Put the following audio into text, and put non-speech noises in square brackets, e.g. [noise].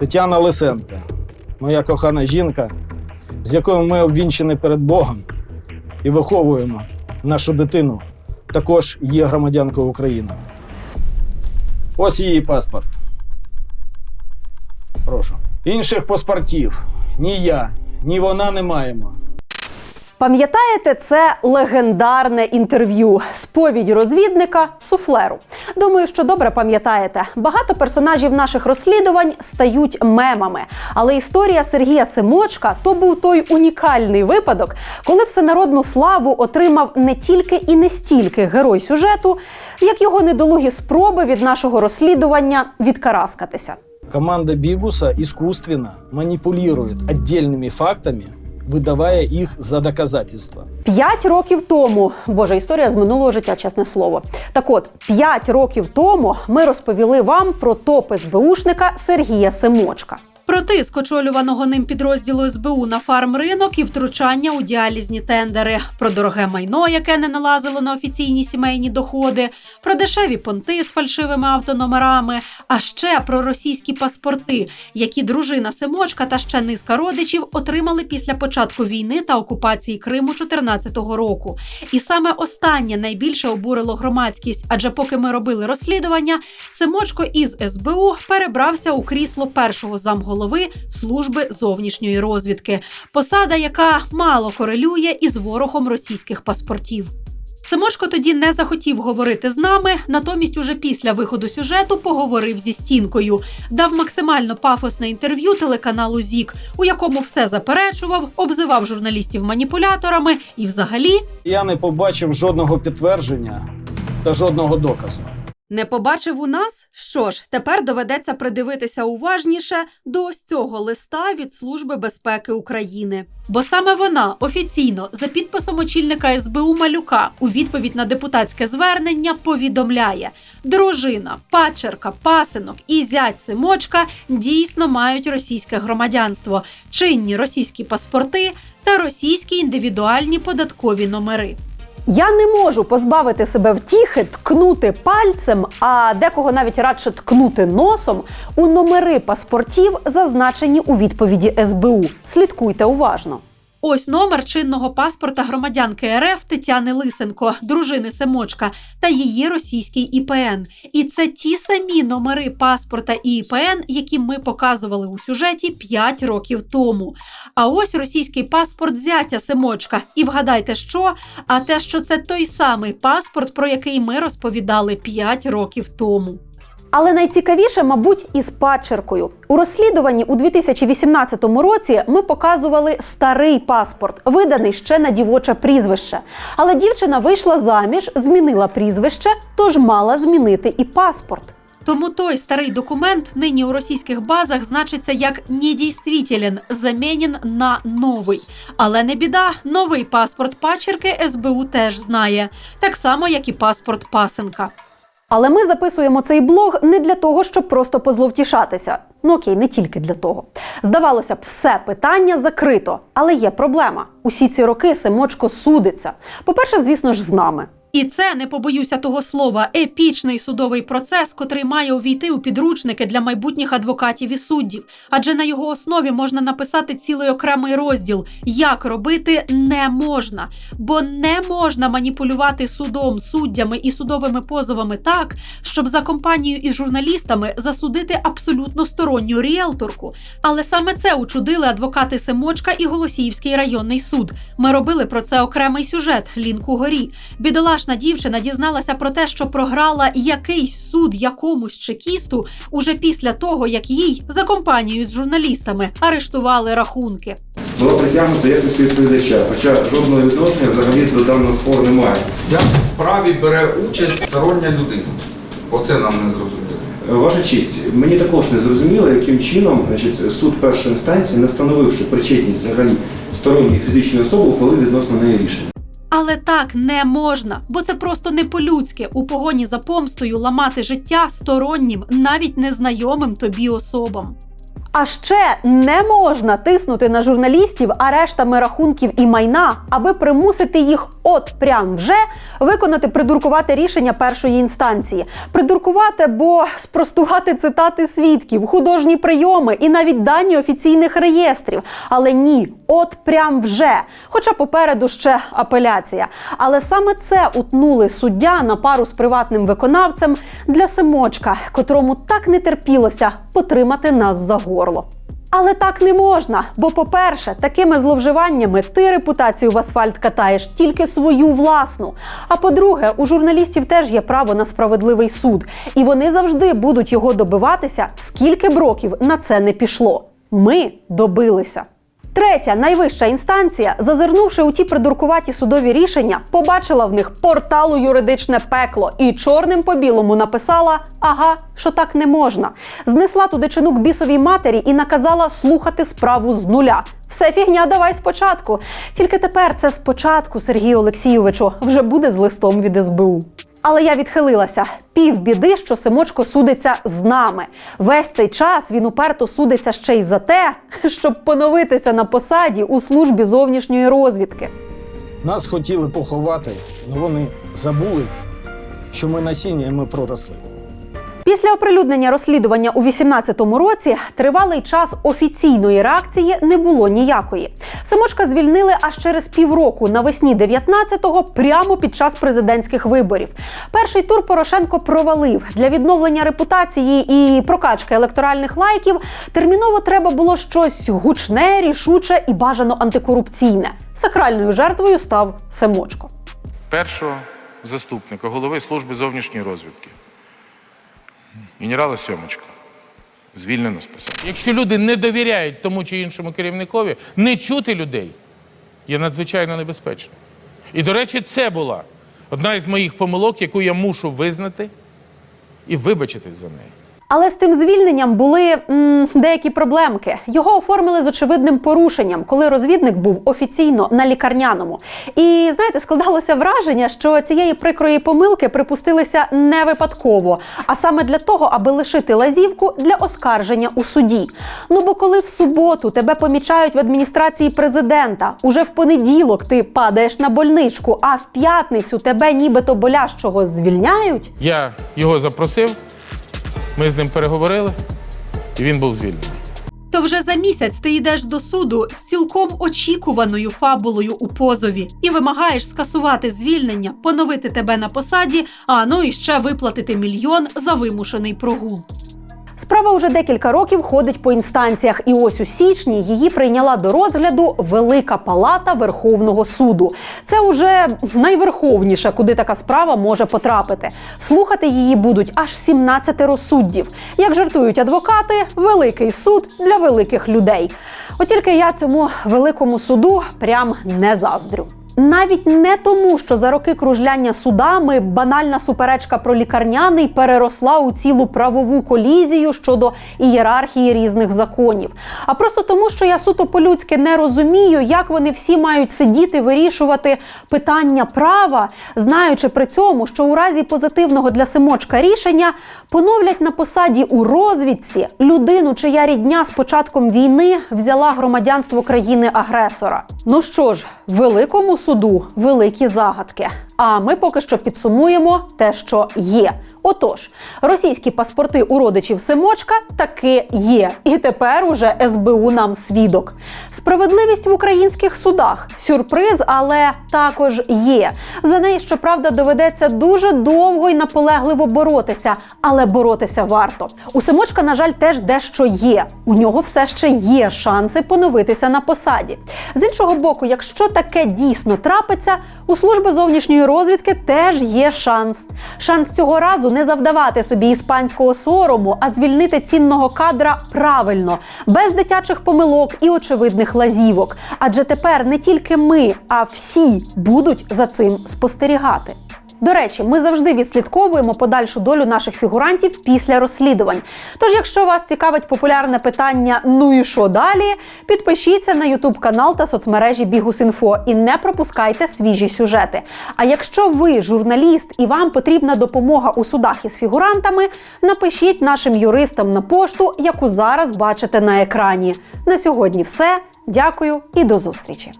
Тетяна Лисенко, моя кохана жінка, з якою ми обвінчені перед Богом і виховуємо нашу дитину, також є громадянкою України. Ось її паспорт. Прошу. Інших паспортів ні я, ні вона не маємо. Пам'ятаєте, це легендарне інтерв'ю сповідь розвідника суфлеру. Думаю, що добре пам'ятаєте. Багато персонажів наших розслідувань стають мемами. Але історія Сергія Симочка то був той унікальний випадок, коли всенародну славу отримав не тільки і не стільки герой сюжету, як його недолугі спроби від нашого розслідування відкараскатися. Команда Бигуса искусственно манипулирует отдельными фактами, выдавая їх за доказательства. П'ять років тому, боже, історія з минулого життя, чесне слово. Так от, п'ять років тому ми розповіли вам про топ СБУшника Сергія Семочка. Про тиск очолюваного ним підрозділу СБУ на фармринок і втручання у діалізні тендери, про дороге майно, яке не налазило на офіційні сімейні доходи, про дешеві понти з фальшивими автономерами, а ще про російські паспорти, які дружина Семочка та ще низка родичів отримали після початку війни та окупації Криму 2014 року. І саме останнє найбільше обурило громадськість, адже поки ми робили розслідування, Семочко із СБУ перебрався у крісло першого замголови служби зовнішньої розвідки, посада, яка мало корелює із ворогом російських паспортів. Семошко тоді не захотів говорити з нами, натомість, уже після виходу сюжету поговорив зі стінкою, дав максимально пафосне інтерв'ю телеканалу ЗІК, у якому все заперечував, обзивав журналістів маніпуляторами і, взагалі, Я не побачив жодного підтвердження та жодного доказу. Не побачив у нас? Що ж, тепер доведеться придивитися уважніше до ось цього листа від Служби безпеки України. Бо саме вона офіційно за підписом очільника СБУ Малюка у відповідь на депутатське звернення повідомляє: дружина, падчерка, пасинок і зять Симочка дійсно мають російське громадянство, чинні російські паспорти та російські індивідуальні податкові номери. Я не можу позбавити себе втіхи ткнути пальцем, а декого навіть радше ткнути носом у номери паспортів, зазначені у відповіді СБУ. Слідкуйте уважно. Ось номер чинного паспорта громадянки РФ Тетяни Лисенко, дружини Семочка, та її російський ІПН. І це ті самі номери паспорта і ІПН, які ми показували у сюжеті 5 років тому. А ось російський паспорт зятя Семочка. І вгадайте, що? А те, що це той самий паспорт, про який ми розповідали 5 років тому. Але найцікавіше, мабуть, із падчеркою. У розслідуванні у 2018 році ми показували старий паспорт, виданий ще на дівоче прізвище. Але дівчина вийшла заміж, змінила прізвище, тож мала змінити і паспорт. Тому той старий документ нині у російських базах значиться як недійствителен, замінен на новий. Але не біда, новий паспорт пачерки СБУ теж знає, так само як і паспорт пасенка. Але ми записуємо цей блог не для того, щоб просто позловтішатися. Ну окей, не тільки для того. Здавалося б, все питання закрито, але є проблема. Усі ці роки Семочко судиться. По-перше, звісно ж, з нами. І це не побоюся того слова епічний судовий процес, котрий має увійти у підручники для майбутніх адвокатів і суддів. Адже на його основі можна написати цілий окремий розділ, як робити не можна, бо не можна маніпулювати судом, суддями і судовими позовами так, щоб за компанію із журналістами засудити абсолютно сторонню ріелторку. Але саме це учудили адвокати Семочка і Голосіївський районний суд. Ми робили про це окремий сюжет лінку горі. Бідолашна дівчина дізналася про те, що програла якийсь суд якомусь чекісту уже після того, як їй за компанією з журналістами арештували рахунки. Було притягнуто якості відповідача, хоча жодного відношення взагалі до даного спору немає. Як в справі бере участь стороння людина? Оце нам не зрозуміло. Е, Ваша честь, мені також не зрозуміло, яким чином значить, суд першої інстанції, не встановивши причетність взагалі сторонньої фізичної особи, ухвалив відносно неї рішення. Але так не можна, бо це просто не по-людськи у погоні за помстою ламати життя стороннім, навіть незнайомим тобі особам. А ще не можна тиснути на журналістів арештами рахунків і майна, аби примусити їх от прям вже виконати придуркувати рішення першої інстанції. Придуркувати, бо спростувати цитати свідків, художні прийоми і навіть дані офіційних реєстрів. Але ні, от прям вже. Хоча попереду ще апеляція. Але саме це утнули суддя на пару з приватним виконавцем для Семочка, котрому так не терпілося потримати нас за горло. Але так не можна. Бо, по-перше, такими зловживаннями ти репутацію в асфальт катаєш тільки свою власну. А по-друге, у журналістів теж є право на справедливий суд, і вони завжди будуть його добиватися, скільки б років на це не пішло. Ми добилися. Третя найвища інстанція, зазирнувши у ті придуркуваті судові рішення, побачила в них порталу юридичне пекло і чорним по білому написала: ага, що так не можна. Знесла туди чинук бісовій матері і наказала слухати справу з нуля. Все фігня, давай спочатку. Тільки тепер це спочатку, Сергію Олексійовичу, вже буде з листом від СБУ. Але я відхилилася. Пів біди, що Симочко судиться з нами. Весь цей час він уперто судиться ще й за те, [laughs] щоб поновитися на посаді у службі зовнішньої розвідки. Нас хотіли поховати, але вони забули, що ми насіння ми проросли. Після оприлюднення розслідування у 18-му році тривалий час офіційної реакції не було ніякої. Самочка звільнили аж через півроку навесні 19-го, прямо під час президентських виборів. Перший тур Порошенко провалив для відновлення репутації і прокачки електоральних лайків. Терміново треба було щось гучне, рішуче і бажано антикорупційне. Сакральною жертвою став Семочко. першого заступника голови служби зовнішньої розвідки, генерала Сьомочка, звільнено з посади. Якщо люди не довіряють тому чи іншому керівникові, не чути людей є надзвичайно небезпечно. І, до речі, це була одна із моїх помилок, яку я мушу визнати і вибачитись за неї. Але з тим звільненням були м, деякі проблемки. Його оформили з очевидним порушенням, коли розвідник був офіційно на лікарняному. І знаєте, складалося враження, що цієї прикрої помилки припустилися не випадково, а саме для того, аби лишити лазівку для оскарження у суді. Ну бо коли в суботу тебе помічають в адміністрації президента, уже в понеділок ти падаєш на больничку, а в п'ятницю тебе нібито болящого звільняють. Я його запросив, ми з ним переговорили, і він був звільнений. То вже за місяць ти йдеш до суду з цілком очікуваною фабулою у позові і вимагаєш скасувати звільнення, поновити тебе на посаді, а ну і ще виплатити мільйон за вимушений прогул. Справа уже декілька років ходить по інстанціях, і ось у січні її прийняла до розгляду Велика Палата Верховного суду. Це уже найверховніше, куди така справа може потрапити. Слухати її будуть аж 17 суддів. Як жартують адвокати, великий суд для великих людей. От тільки я цьому великому суду прям не заздрю. Навіть не тому, що за роки кружляння судами банальна суперечка про лікарняний переросла у цілу правову колізію щодо ієрархії різних законів, а просто тому, що я суто по-людськи не розумію, як вони всі мають сидіти вирішувати питання права, знаючи при цьому, що у разі позитивного для Симочка рішення поновлять на посаді у розвідці людину, чия рідня з початком війни взяла громадянство країни-агресора. Ну що ж, великому суду великі загадки. А ми поки що підсумуємо те, що є. Отож, російські паспорти у родичів Симочка таки є. І тепер уже СБУ нам свідок. Справедливість в українських судах. Сюрприз, але також є. За неї, щоправда, доведеться дуже довго і наполегливо боротися, але боротися варто. У Симочка, на жаль, теж дещо є. У нього все ще є шанси поновитися на посаді. З іншого боку, якщо таке дійсно трапиться, у служби зовнішньої розвідки теж є шанс. Шанс цього разу не завдавати собі іспанського сорому, а звільнити цінного кадра правильно, без дитячих помилок і очевидних лазівок. Адже тепер не тільки ми, а всі будуть за цим спостерігати. До речі, ми завжди відслідковуємо подальшу долю наших фігурантів після розслідувань. Тож, якщо вас цікавить популярне питання, ну і що далі, підпишіться на Ютуб канал та соцмережі Бігус.Інфо і не пропускайте свіжі сюжети. А якщо ви журналіст і вам потрібна допомога у судах із фігурантами, напишіть нашим юристам на пошту, яку зараз бачите на екрані. На сьогодні все. Дякую і до зустрічі.